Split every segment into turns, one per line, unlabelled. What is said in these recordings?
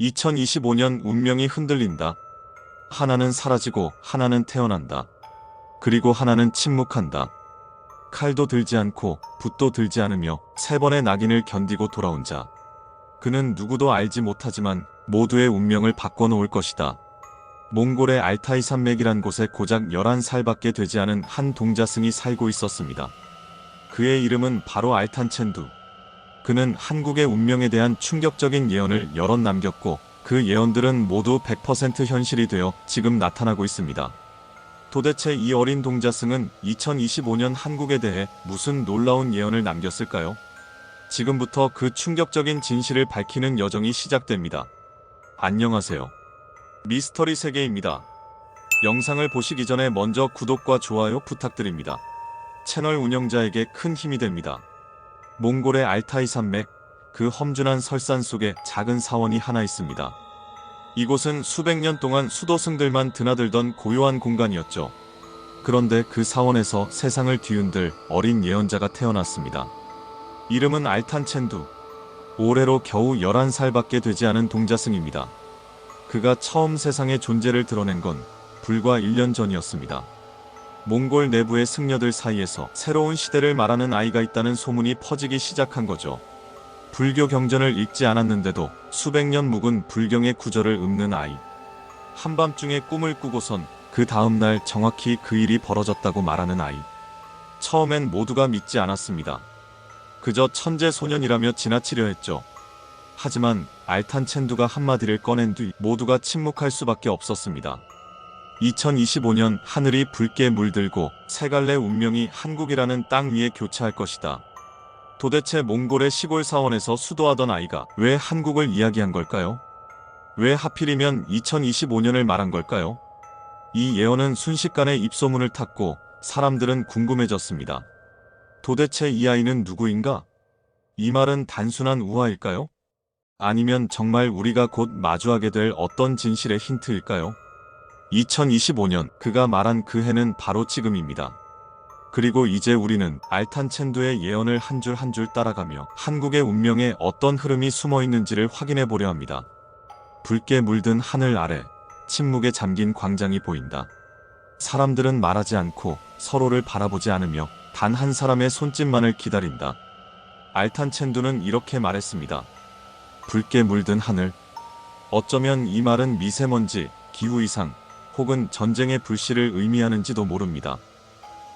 2025년 운명이 흔들린다. 하나는 사라지고 하나는 태어난다. 그리고 하나는 침묵한다. 칼도 들지 않고 붓도 들지 않으며 세 번의 낙인을 견디고 돌아온 자. 그는 누구도 알지 못하지만 모두의 운명을 바꿔놓을 것이다. 몽골의 알타이 산맥이란 곳에 고작 11살밖에 되지 않은 한 동자승이 살고 있었습니다. 그의 이름은 바로 알탄첸두. 그는 한국의 운명에 대한 충격적인 예언을 여러 남겼고 그 예언들은 모두 100% 현실이 되어 지금 나타나고 있습니다. 도대체 이 어린 동자승은 2025년 한국에 대해 무슨 놀라운 예언을 남겼을까요? 지금부터 그 충격적인 진실을 밝히는 여정이 시작됩니다. 안녕하세요. 미스터리 세계입니다. 영상을 보시기 전에 먼저 구독과 좋아요 부탁드립니다. 채널 운영자에게 큰 힘이 됩니다. 몽골의 알타이 산맥, 그 험준한 설산 속에 작은 사원이 하나 있습니다. 이곳은 수백 년 동안 수도승들만 드나들던 고요한 공간이었죠. 그런데 그 사원에서 세상을 뒤흔들 어린 예언자가 태어났습니다. 이름은 알탄첸두. 올해로 겨우 11살밖에 되지 않은 동자승입니다. 그가 처음 세상의 존재를 드러낸 건 불과 1년 전이었습니다. 몽골 내부의 승려들 사이에서 새로운 시대를 말하는 아이가 있다는 소문이 퍼지기 시작한 거죠. 불교 경전을 읽지 않았는데도 수백 년 묵은 불경의 구절을 읊는 아이. 한밤중에 꿈을 꾸고선 그 다음날 정확히 그 일이 벌어졌다고 말하는 아이. 처음엔 모두가 믿지 않았습니다. 그저 천재 소년이라며 지나치려 했죠. 하지만 알탄 첸두가 한마디를 꺼낸 뒤 모두가 침묵할 수밖에 없었습니다. 2025년 하늘이 붉게 물들고 세 갈래 운명이 한국이라는 땅 위에 교차할 것이다. 도대체 몽골의 시골 사원에서 수도하던 아이가 왜 한국을 이야기한 걸까요? 왜 하필이면 2025년을 말한 걸까요? 이 예언은 순식간에 입소문을 탔고 사람들은 궁금해졌습니다. 도대체 이 아이는 누구인가? 이 말은 단순한 우화일까요? 아니면 정말 우리가 곧 마주하게 될 어떤 진실의 힌트일까요? 2025년 그가 말한 그 해는 바로 지금입니다. 그리고 이제 우리는 알탄첸두의 예언을 한줄 한 줄 따라가며 한국의 운명에 어떤 흐름이 숨어 있는지를 확인해 보려 합니다. 붉게 물든 하늘 아래 침묵에 잠긴 광장이 보인다. 사람들은 말하지 않고 서로를 바라보지 않으며 단 한 사람의 손짓만을 기다린다. 알탄 첸두는 이렇게 말했습니다. 붉게 물든 하늘. 어쩌면 이 말은 미세먼지, 기후 이상, 혹은 전쟁의 불씨를 의미하는지도 모릅니다.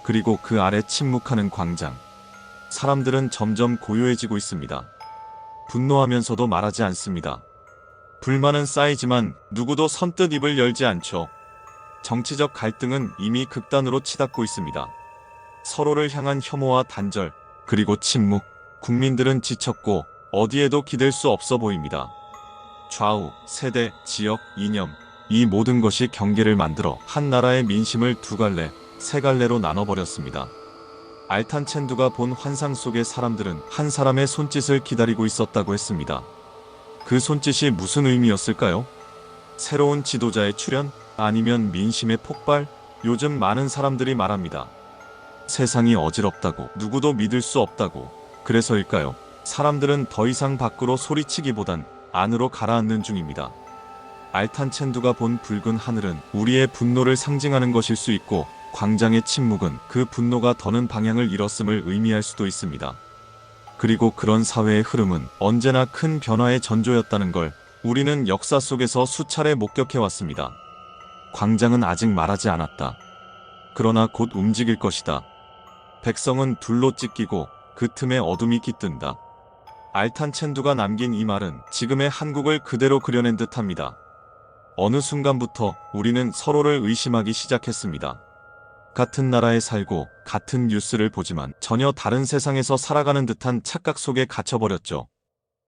그리고 그 아래 침묵하는 광장. 사람들은 점점 고요해지고 있습니다. 분노하면서도 말하지 않습니다. 불만은 쌓이지만 누구도 선뜻 입을 열지 않죠. 정치적 갈등은 이미 극단으로 치닫고 있습니다. 서로를 향한 혐오와 단절, 그리고 침묵. 국민들은 지쳤고 어디에도 기댈 수 없어 보입니다. 좌우, 세대, 지역, 이념, 이 모든 것이 경계를 만들어 한 나라의 민심을 두 갈래, 세 갈래로 나눠버렸습니다. 알탄 첸두가 본 환상 속의 사람들은 한 사람의 손짓을 기다리고 있었다고 했습니다. 그 손짓이 무슨 의미였을까요? 새로운 지도자의 출현? 아니면 민심의 폭발? 요즘 많은 사람들이 말합니다. 세상이 어지럽다고, 누구도 믿을 수 없다고. 그래서일까요? 사람들은 더 이상 밖으로 소리치기보단 안으로 가라앉는 중입니다. 알탄첸두가 본 붉은 하늘은 우리의 분노를 상징하는 것일 수 있고 광장의 침묵은 그 분노가 더는 방향을 잃었음을 의미할 수도 있습니다. 그리고 그런 사회의 흐름은 언제나 큰 변화의 전조였다는 걸 우리는 역사 속에서 수차례 목격해 왔습니다. 광장은 아직 말하지 않았다. 그러나 곧 움직일 것이다. 백성은 둘로 찢기고 그 틈에 어둠이 깃든다. 알탄첸두가 남긴 이 말은 지금의 한국을 그대로 그려낸 듯합니다. 어느 순간부터 우리는 서로를 의심하기 시작했습니다. 같은 나라에 살고 같은 뉴스를 보지만 전혀 다른 세상에서 살아가는 듯한 착각 속에 갇혀버렸죠.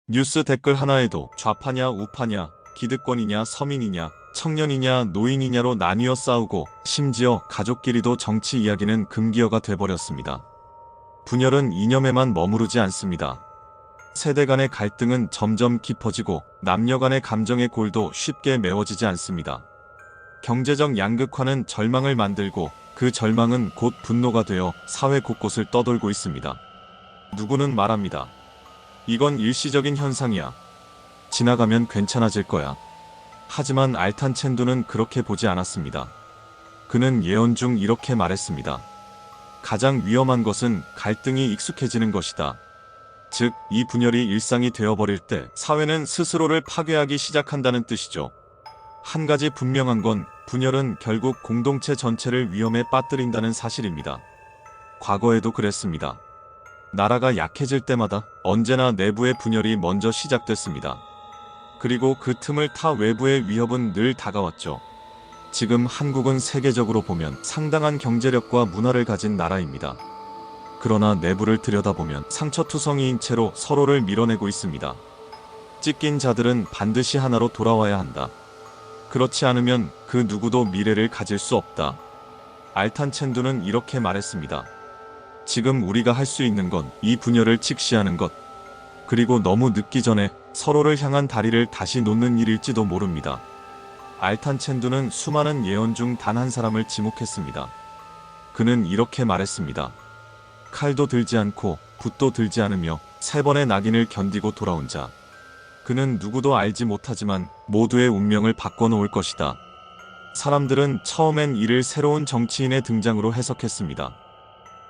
뉴스 댓글 하나에도 좌파냐 우파냐 기득권이냐 서민이냐 청년이냐 노인이냐로 나뉘어 싸우고 심지어 가족끼리도 정치 이야기는 금기어가 돼버렸습니다. 분열은 이념에만 머무르지 않습니다. 세대 간의 갈등은 점점 깊어지고 남녀 간의 감정의 골도 쉽게 메워지지 않습니다. 경제적 양극화는 절망을 만들고 그 절망은 곧 분노가 되어 사회 곳곳을 떠돌고 있습니다. 누구는 말합니다. 이건 일시적인 현상이야. 지나가면 괜찮아질 거야. 하지만 알탄 첸두는 그렇게 보지 않았습니다. 그는 예언 중 이렇게 말했습니다. 가장 위험한 것은 갈등이 익숙해지는 것이다. 즉, 이 분열이 일상이 되어버릴 때 사회는 스스로를 파괴하기 시작한다는 뜻이죠. 한 가지 분명한 건 분열은 결국 공동체 전체를 위험에 빠뜨린다는 사실입니다. 과거에도 그랬습니다. 나라가 약해질 때마다 언제나 내부의 분열이 먼저 시작됐습니다. 그리고 그 틈을 타 외부의 위협은 늘 다가왔죠. 지금 한국은 세계적으로 보면 상당한 경제력과 문화를 가진 나라입니다. 그러나 내부를 들여다보면 상처투성이인 채로 서로를 밀어내고 있습니다. 찢긴 자들은 반드시 하나로 돌아와야 한다. 그렇지 않으면 그 누구도 미래를 가질 수 없다. 알탄 첸두는 이렇게 말했습니다. 지금 우리가 할 수 있는 건 이 분열을 직시하는 것, 그리고 너무 늦기 전에 서로를 향한 다리를 다시 놓는 일일지도 모릅니다. 알탄 첸두는 수많은 예언 중 단 한 사람을 지목했습니다. 그는 이렇게 말했습니다. 칼도 들지 않고 붓도 들지 않으며 세 번의 낙인을 견디고 돌아온 자. 그는 누구도 알지 못하지만 모두의 운명을 바꿔놓을 것이다. 사람들은 처음엔 이를 새로운 정치인의 등장으로 해석했습니다.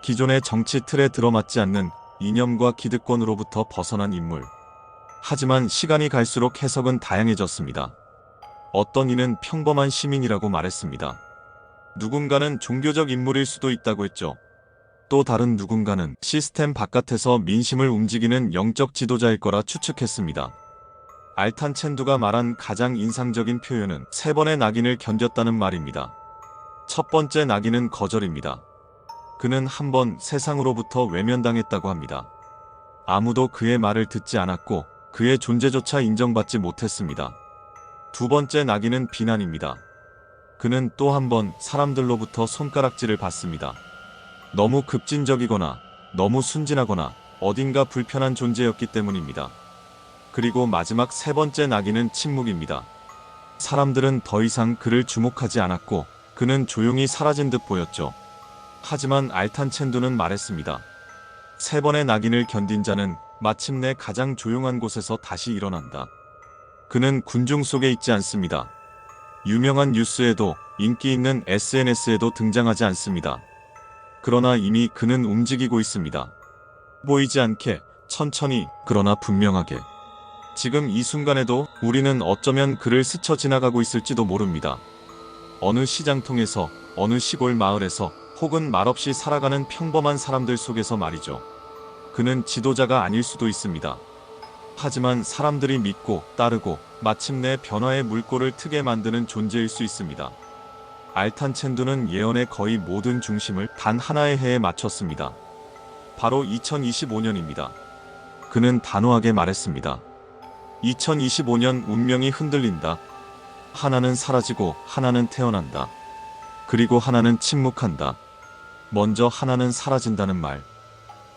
기존의 정치 틀에 들어맞지 않는 이념과 기득권으로부터 벗어난 인물. 하지만 시간이 갈수록 해석은 다양해졌습니다. 어떤 이는 평범한 시민이라고 말했습니다. 누군가는 종교적 인물일 수도 있다고 했죠. 또 다른 누군가는 시스템 바깥에서 민심을 움직이는 영적 지도자일 거라 추측했습니다. 알탄 첸두가 말한 가장 인상적인 표현은 세 번의 낙인을 견뎠다는 말입니다. 첫 번째 낙인은 거절입니다. 그는 한 번 세상으로부터 외면당했다고 합니다. 아무도 그의 말을 듣지 않았고 그의 존재조차 인정받지 못했습니다. 두 번째 낙인은 비난입니다. 그는 또 한 번 사람들로부터 손가락질을 받습니다. 너무 급진적이거나 너무 순진하거나 어딘가 불편한 존재였기 때문입니다. 그리고 마지막 세 번째 낙인은 침묵입니다. 사람들은 더 이상 그를 주목하지 않았고 그는 조용히 사라진 듯 보였죠. 하지만 알탄 첸두는 말했습니다. 세 번의 낙인을 견딘 자는 마침내 가장 조용한 곳에서 다시 일어난다. 그는 군중 속에 있지 않습니다. 유명한 뉴스에도 인기 있는 SNS에도 등장하지 않습니다. 그러나 이미 그는 움직이고 있습니다. 보이지 않게 천천히 그러나 분명하게. 지금 이 순간에도 우리는 어쩌면 그를 스쳐 지나가고 있을지도 모릅니다. 어느 시장통에서 어느 시골 마을에서 혹은 말없이 살아가는 평범한 사람들 속에서 말이죠. 그는 지도자가 아닐 수도 있습니다. 하지만 사람들이 믿고 따르고 마침내 변화의 물꼬를 트게 만드는 존재일 수 있습니다. 알탄 첸두는 예언의 거의 모든 중심을 단 하나의 해에 맞췄습니다. 바로 2025년입니다. 그는 단호하게 말했습니다. 2025년 운명이 흔들린다. 하나는 사라지고 하나는 태어난다. 그리고 하나는 침묵한다. 먼저 하나는 사라진다는 말.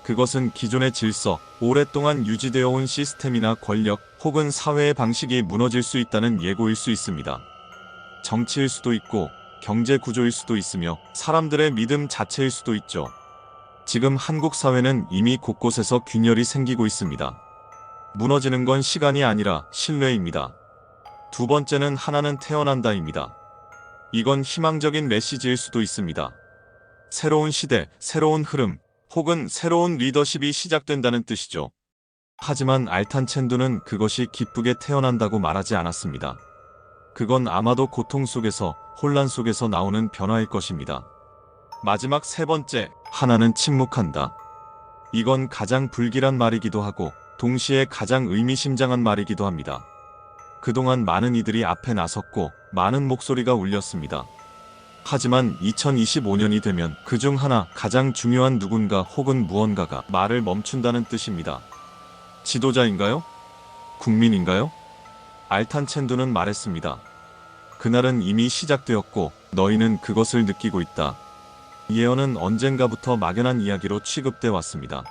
그것은 기존의 질서, 오랫동안 유지되어 온 시스템이나 권력 혹은 사회의 방식이 무너질 수 있다는 예고일 수 있습니다. 정치일 수도 있고 경제 구조일 수도 있으며 사람들의 믿음 자체일 수도 있죠. 지금 한국 사회는 이미 곳곳에서 균열이 생기고 있습니다. 무너지는 건 시간이 아니라 신뢰입니다. 두 번째는 하나는 태어난다입니다. 이건 희망적인 메시지일 수도 있습니다. 새로운 시대, 새로운 흐름, 혹은 새로운 리더십이 시작된다는 뜻이죠. 하지만 알탄 첸두는 그것이 기쁘게 태어난다고 말하지 않았습니다. 그건 아마도 고통 속에서 혼란 속에서 나오는 변화일 것입니다. 마지막 세 번째, 하나는 침묵한다. 이건 가장 불길한 말이기도 하고 동시에 가장 의미심장한 말이기도 합니다. 그동안 많은 이들이 앞에 나섰고 많은 목소리가 울렸습니다. 하지만 2025년이 되면 그 중 하나 가장 중요한 누군가 혹은 무언가가 말을 멈춘다는 뜻입니다. 지도자인가요? 국민인가요? 알탄 첸두는 말했습니다. 그날은 이미 시작되었고 너희는 그것을 느끼고 있다. 예언은 언젠가부터 막연한 이야기로 취급돼 왔습니다.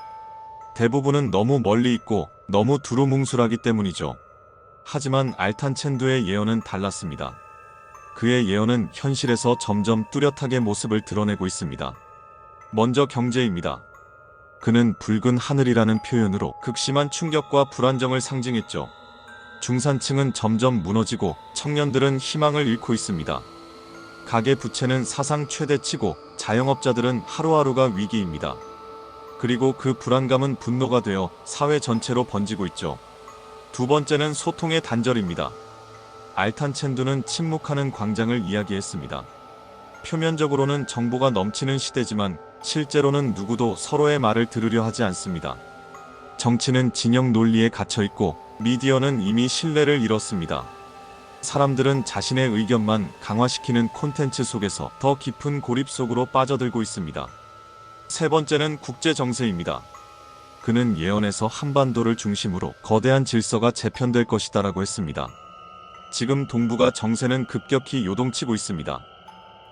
대부분은 너무 멀리 있고 너무 두루뭉술하기 때문이죠. 하지만 알탄 첸두의 예언은 달랐습니다. 그의 예언은 현실에서 점점 뚜렷하게 모습을 드러내고 있습니다. 먼저 경제입니다. 그는 붉은 하늘이라는 표현으로 극심한 충격과 불안정을 상징했죠. 중산층은 점점 무너지고 청년들은 희망을 잃고 있습니다. 가계 부채는 사상 최대치고 자영업자들은 하루하루가 위기입니다. 그리고 그 불안감은 분노가 되어 사회 전체로 번지고 있죠. 두 번째는 소통의 단절입니다. 알탄 첸두는 침묵하는 광장을 이야기했습니다. 표면적으로는 정보가 넘치는 시대지만 실제로는 누구도 서로의 말을 들으려 하지 않습니다. 정치는 진영 논리에 갇혀 있고 미디어는 이미 신뢰를 잃었습니다. 사람들은 자신의 의견만 강화시키는 콘텐츠 속에서 더 깊은 고립 속으로 빠져들고 있습니다. 세 번째는 국제 정세입니다. 그는 예언에서 한반도를 중심으로 거대한 질서가 재편될 것이다라고 했습니다. 지금 동북아 정세는 급격히 요동치고 있습니다.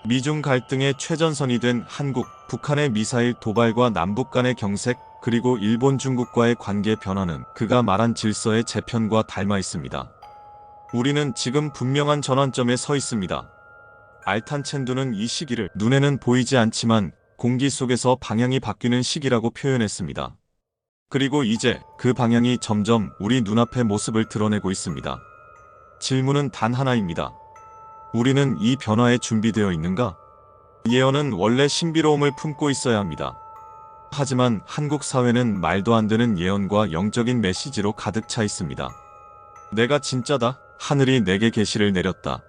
미중 갈등의 최전선이 된 한국, 북한의 미사일 도발과 남북 간의 경색, 그리고 일본 중국과의 관계 변화는 그가 말한 질서의 재편과 닮아 있습니다. 우리는 지금 분명한 전환점에 서 있습니다. 알탄 첸두는 이 시기를 눈에는 보이지 않지만 공기 속에서 방향이 바뀌는 시기라고 표현했습니다. 그리고 이제 그 방향이 점점 우리 눈앞의 모습을 드러내고 있습니다. 질문은 단 하나입니다. 우리는 이 변화에 준비되어 있는가? 예언은 원래 신비로움을 품고 있어야 합니다. 하지만 한국 사회는 말도 안 되는 예언과 영적인 메시지로 가득 차 있습니다. 내가 진짜다. 하늘이 내게 계시를 내렸다.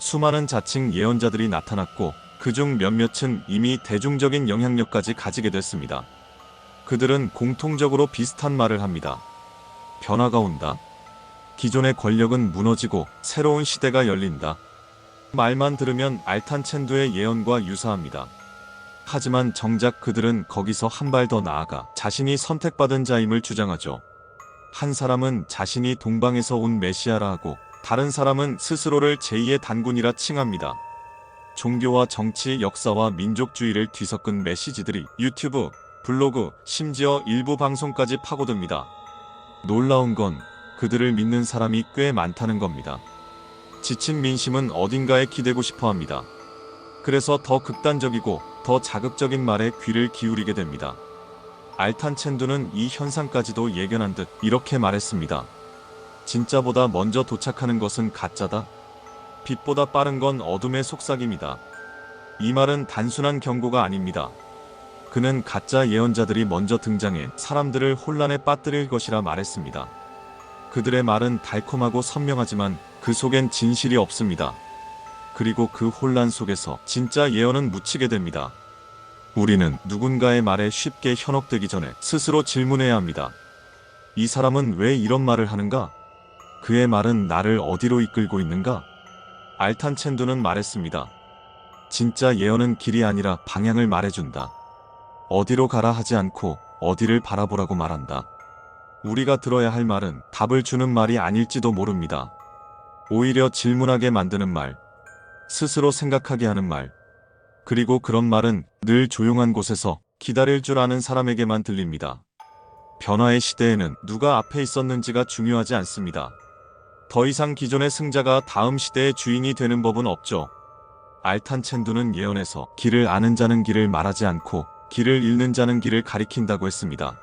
수많은 자칭 예언자들이 나타났고 그중 몇몇은 이미 대중적인 영향력까지 가지게 됐습니다. 그들은 공통적으로 비슷한 말을 합니다. 변화가 온다. 기존의 권력은 무너지고 새로운 시대가 열린다. 말만 들으면 알탄 첸두의 예언과 유사합니다. 하지만 정작 그들은 거기서 한 발 더 나아가 자신이 선택받은 자임을 주장하죠. 한 사람은 자신이 동방에서 온 메시아라 하고 다른 사람은 스스로를 제2의 단군이라 칭합니다. 종교와 정치, 역사와 민족주의를 뒤섞은 메시지들이 유튜브, 블로그, 심지어 일부 방송까지 파고듭니다. 놀라운 건 그들을 믿는 사람이 꽤 많다는 겁니다. 지친 민심은 어딘가에 기대고 싶어 합니다. 그래서 더 극단적이고 더 자극적인 말에 귀를 기울이게 됩니다. 알탄 첸두는 이 현상까지도 예견한 듯 이렇게 말했습니다. 진짜보다 먼저 도착하는 것은 가짜다. 빛보다 빠른 건 어둠의 속삭임이다. 이 말은 단순한 경고가 아닙니다. 그는 가짜 예언자들이 먼저 등장해 사람들을 혼란에 빠뜨릴 것이라 말했습니다. 그들의 말은 달콤하고 선명하지만 그 속엔 진실이 없습니다. 그리고 그 혼란 속에서 진짜 예언은 묻히게 됩니다. 우리는 누군가의 말에 쉽게 현혹되기 전에 스스로 질문해야 합니다. 이 사람은 왜 이런 말을 하는가? 그의 말은 나를 어디로 이끌고 있는가? 알탄 첸두는 말했습니다. 진짜 예언은 길이 아니라 방향을 말해준다. 어디로 가라 하지 않고 어디를 바라보라고 말한다. 우리가 들어야 할 말은 답을 주는 말이 아닐지도 모릅니다. 오히려 질문하게 만드는 말, 스스로 생각하게 하는 말, 그리고 그런 말은 늘 조용한 곳에서 기다릴 줄 아는 사람에게만 들립니다. 변화의 시대에는 누가 앞에 있었는지가 중요하지 않습니다. 더 이상 기존의 승자가 다음 시대의 주인이 되는 법은 없죠. 알탄 첸두는 예언에서 길을 아는 자는 길을 말하지 않고 길을 잃는 자는 길을 가리킨다고 했습니다.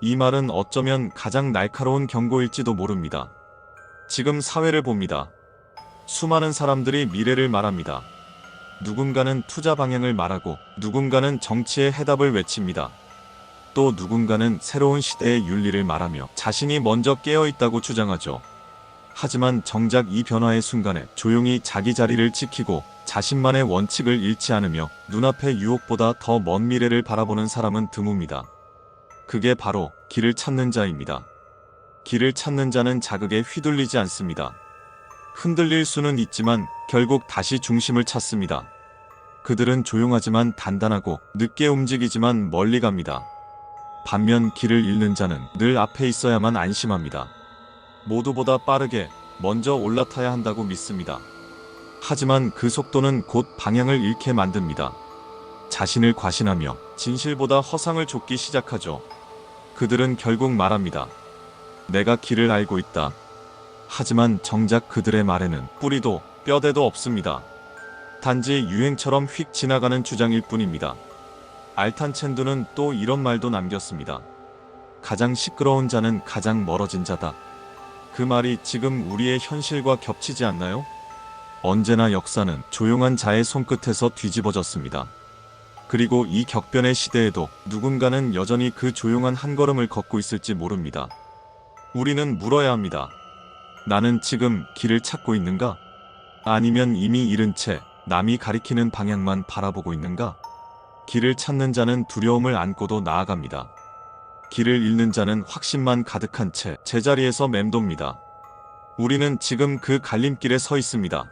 이 말은 어쩌면 가장 날카로운 경고일지도 모릅니다. 지금 사회를 봅니다. 수많은 사람들이 미래를 말합니다. 누군가는 투자 방향을 말하고 누군가는 정치의 해답을 외칩니다. 또 누군가는 새로운 시대의 윤리를 말하며 자신이 먼저 깨어 있다고 주장하죠. 하지만 정작 이 변화의 순간에 조용히 자기 자리를 지키고 자신만의 원칙을 잃지 않으며 눈앞의 유혹보다 더 먼 미래를 바라보는 사람은 드뭅니다. 그게 바로 길을 찾는 자입니다. 길을 찾는 자는 자극에 휘둘리지 않습니다. 흔들릴 수는 있지만 결국 다시 중심을 찾습니다. 그들은 조용하지만 단단하고 늦게 움직이지만 멀리 갑니다. 반면 길을 잃는 자는 늘 앞에 있어야만 안심합니다. 모두보다 빠르게 먼저 올라타야 한다고 믿습니다. 하지만 그 속도는 곧 방향을 잃게 만듭니다. 자신을 과신하며 진실보다 허상을 좇기 시작하죠. 그들은 결국 말합니다. 내가 길을 알고 있다. 하지만 정작 그들의 말에는 뿌리도 뼈대도 없습니다. 단지 유행처럼 휙 지나가는 주장일 뿐입니다. 알탄 첸두는 또 이런 말도 남겼습니다. 가장 시끄러운 자는 가장 멀어진 자다. 그 말이 지금 우리의 현실과 겹치지 않나요? 언제나 역사는 조용한 자의 손끝에서 뒤집어졌습니다. 그리고 이 격변의 시대에도 누군가는 여전히 그 조용한 한 걸음을 걷고 있을지 모릅니다. 우리는 물어야 합니다. 나는 지금 길을 찾고 있는가? 아니면 이미 잃은 채 남이 가리키는 방향만 바라보고 있는가? 길을 찾는 자는 두려움을 안고도 나아갑니다. 길을 잃는 자는 확신만 가득한 채 제자리에서 맴돕니다. 우리는 지금 그 갈림길에 서 있습니다.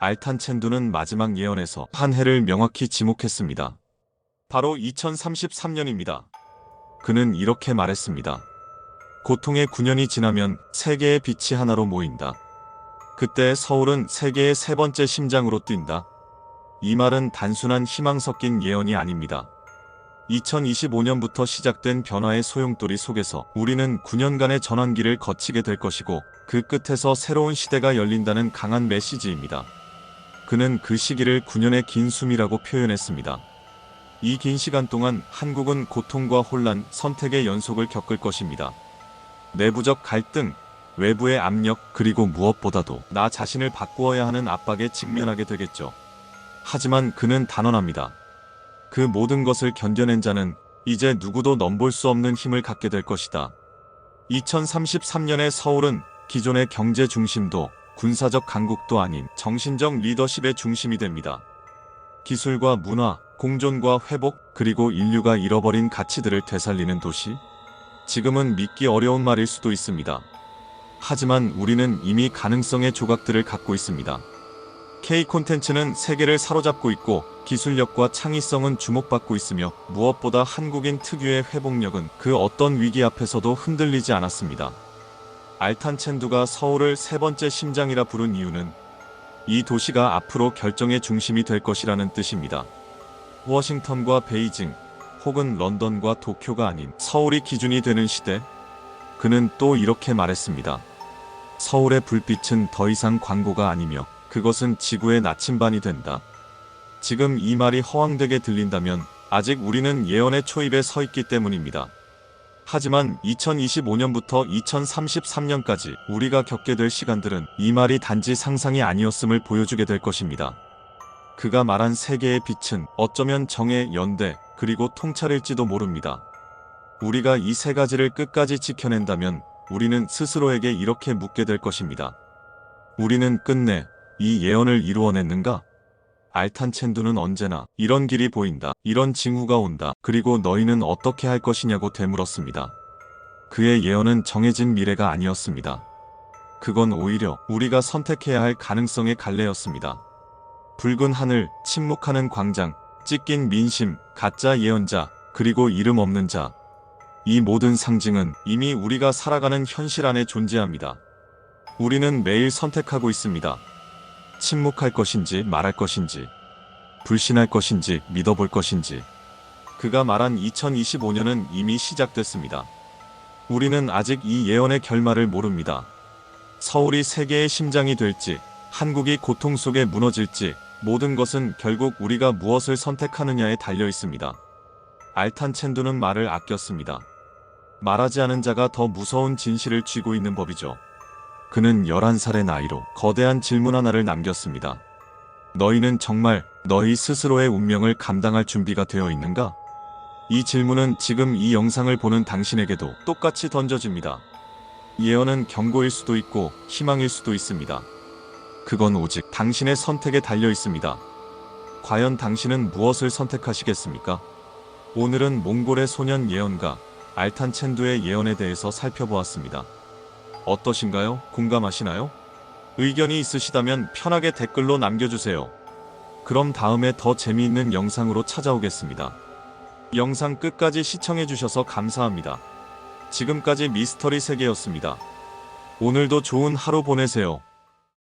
알탄 첸두는 마지막 예언에서 한 해를 명확히 지목했습니다. 바로 2033년입니다. 그는 이렇게 말했습니다. 고통의 9년이 지나면 세계의 빛이 하나로 모인다. 그때 서울은 세계의 세 번째 심장으로 뛴다. 이 말은 단순한 희망 섞인 예언이 아닙니다. 2025년부터 시작된 변화의 소용돌이 속에서 우리는 9년간의 전환기를 거치게 될 것이고 그 끝에서 새로운 시대가 열린다는 강한 메시지입니다. 그는 그 시기를 9년의 긴 숨이라고 표현했습니다. 이 긴 시간 동안 한국은 고통과 혼란, 선택의 연속을 겪을 것입니다. 내부적 갈등, 외부의 압력, 그리고 무엇보다도 나 자신을 바꾸어야 하는 압박에 직면하게 되겠죠. 하지만 그는 단언합니다. 그 모든 것을 견뎌낸 자는 이제 누구도 넘볼 수 없는 힘을 갖게 될 것이다. 2033년의 서울은 기존의 경제 중심도 군사적 강국도 아닌 정신적 리더십의 중심이 됩니다. 기술과 문화, 공존과 회복, 그리고 인류가 잃어버린 가치들을 되살리는 도시? 지금은 믿기 어려운 말일 수도 있습니다. 하지만 우리는 이미 가능성의 조각들을 갖고 있습니다. K 콘텐츠는 세계를 사로잡고 있고 기술력과 창의성은 주목받고 있으며 무엇보다 한국인 특유의 회복력은 그 어떤 위기 앞에서도 흔들리지 않았습니다. 알탄 첸두가 서울을 세 번째 심장이라 부른 이유는 이 도시가 앞으로 결정의 중심이 될 것이라는 뜻입니다. 워싱턴과 베이징 혹은 런던과 도쿄가 아닌 서울이 기준이 되는 시대 그는 또 이렇게 말했습니다. 서울의 불빛은 더 이상 광고가 아니며 그것은 지구의 나침반이 된다. 지금 이 말이 허황되게 들린다면 아직 우리는 예언의 초입에 서 있기 때문입니다. 하지만 2025년부터 2033년까지 우리가 겪게 될 시간들은 이 말이 단지 상상이 아니었음을 보여주게 될 것입니다. 그가 말한 세계의 빛은 어쩌면 정의 연대 그리고 통찰일지도 모릅니다. 우리가 이 세 가지를 끝까지 지켜낸다면 우리는 스스로에게 이렇게 묻게 될 것입니다. 우리는 끝내 이 예언을 이루어냈는가? 알탄 첸두는 언제나 이런 길이 보인다. 이런 징후가 온다. 그리고 너희는 어떻게 할 것이냐고 되물었습니다. 그의 예언은 정해진 미래가 아니었습니다. 그건 오히려 우리가 선택해야 할 가능성의 갈래였습니다. 붉은 하늘, 침묵하는 광장, 찢긴 민심, 가짜 예언자, 그리고 이름 없는 자. 이 모든 상징은 이미 우리가 살아가는 현실 안에 존재합니다. 우리는 매일 선택하고 있습니다. 침묵할 것인지 말할 것인지, 불신할 것인지 믿어볼 것인지. 그가 말한 2025년은 이미 시작됐습니다. 우리는 아직 이 예언의 결말을 모릅니다. 서울이 세계의 심장이 될지, 한국이 고통 속에 무너질지, 모든 것은 결국 우리가 무엇을 선택하느냐에 달려 있습니다. 알탄 첸두는 말을 아꼈습니다. 말하지 않은 자가 더 무서운 진실을 쥐고 있는 법이죠. 그는 11살의 나이로 거대한 질문 하나를 남겼습니다. 너희는 정말 너희 스스로의 운명을 감당할 준비가 되어 있는가? 이 질문은 지금 이 영상을 보는 당신에게도 똑같이 던져집니다. 예언은 경고일 수도 있고 희망일 수도 있습니다. 그건 오직 당신의 선택에 달려 있습니다. 과연 당신은 무엇을 선택하시겠습니까? 오늘은 몽골의 소년 예언가 알탄 첸두의 예언에 대해서 살펴보았습니다. 어떠신가요? 공감하시나요? 의견이 있으시다면 편하게 댓글로 남겨주세요. 그럼 다음에 더 재미있는 영상으로 찾아오겠습니다. 영상 끝까지 시청해주셔서 감사합니다. 지금까지 미스터리 세계였습니다. 오늘도 좋은 하루 보내세요.